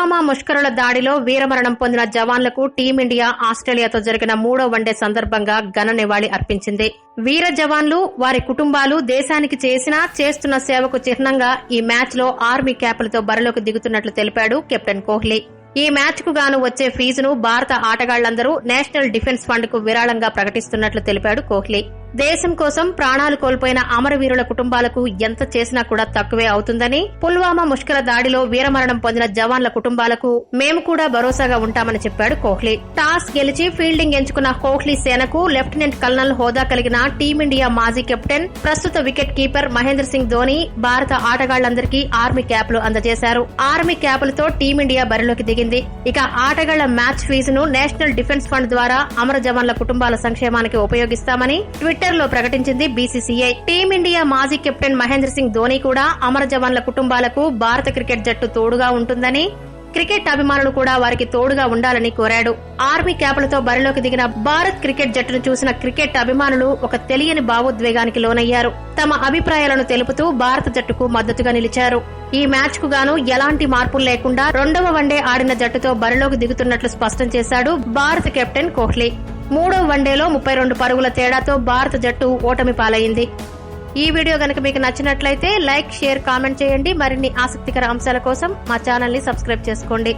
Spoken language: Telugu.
పుల్వామా ముష్కరుల దాడిలో వీరమరణం పొందిన జవాన్లకు టీమిండియా ఆస్ట్రేలియాతో జరిగిన మూడో వన్డే సందర్భంగా ఘన నివాళి అర్పించింది. వీర జవాన్లు వారి కుటుంబాలు దేశానికి చేసిన చేస్తున్న సేవకు చిహ్నంగా ఈ మ్యాచ్లో ఆర్మీ క్యాపులతో బరిలోకి దిగుతున్నట్లు తెలిపాడు కెప్టెన్ కోహ్లీ. ఈ మ్యాచ్కు గాను వచ్చే ఫీజును భారత ఆటగాళ్ళందరూ నేషనల్ డిఫెన్స్ ఫండ్కు విరాళంగా ప్రకటిస్తున్నట్లు తెలిపాడు కోహ్లీ. దేశం కోసం ప్రాణాలు కోల్పోయిన అమరవీరుల కుటుంబాలకు ఎంత చేసినా కూడా తక్కువే అవుతుందని పుల్వామా ముష్కర దాడిలో వీరమరణం పొందిన జవాన్ల కుటుంబాలకు మేము కూడా భరోసాగా ఉంటామని చెప్పాడు కోహ్లీ. టాస్ గెలిచి ఫీల్డింగ్ ఎంచుకున్న కోహ్లీ సేనకు లెఫ్టినెంట్ కల్నల్ హోదా కలిగిన టీమిండియా మాజీ కెప్టెన్ ప్రస్తుత వికెట్ కీపర్ మహేంద్ర సింగ్ ధోని భారత ఆటగాళ్ళందరికీ ఆర్మీ క్యాప్లు అందజేశారు. ఆర్మీ క్యాపులతో టీమిండియా బరిలోకి దిగింది. ఇక ఆటగాళ్ళ మ్యాచ్ ఫీజును నేషనల్ డిఫెన్స్ ఫండ్ ద్వారా అమర జవాన్ల కుటుంబాల సంక్షేమానికి ఉపయోగిస్తామని ట్విట్ లో ప్రకటించింది బీసీసీఐ. టీమిండియా మాజీ కెప్టెన్ మహేంద్ర సింగ్ ధోని కూడా అమర జవాన్ల కుటుంబాలకు భారత క్రికెట్ జట్టు తోడుగా ఉంటుందని క్రికెట్ అభిమానులు కూడా వారికి తోడుగా ఉండాలని కోరాడు. ఆర్మీ క్యాపులతో బరిలోకి దిగిన భారత్ క్రికెట్ జట్టును చూసిన క్రికెట్ అభిమానులు ఒక తెలియని భావోద్వేగానికి లోనయ్యారు. తమ అభిప్రాయాలను తెలుపుతూ భారత జట్టుకు మద్దతుగా నిలిచారు. ఈ మ్యాచ్కు గాను ఎలాంటి మార్పులు లేకుండా రెండవ వన్డే ఆడిన జట్టుతో బరిలోకి దిగుతున్నట్లు స్పష్టం చేశాడు భారత కెప్టెన్ కోహ్లీ. మూడో వన్డేలో ముప్పై రెండు పరుగుల తేడాతో భారత జట్టు ఓటమి పాలైంది. ఈ వీడియో గనక మీకు నచ్చినట్లయితే లైక్ షేర్ కామెంట్ చేయండి. మరిన్ని ఆసక్తికర అంశాల కోసం మా ఛానల్ని సబ్స్క్రైబ్ చేసుకోండి.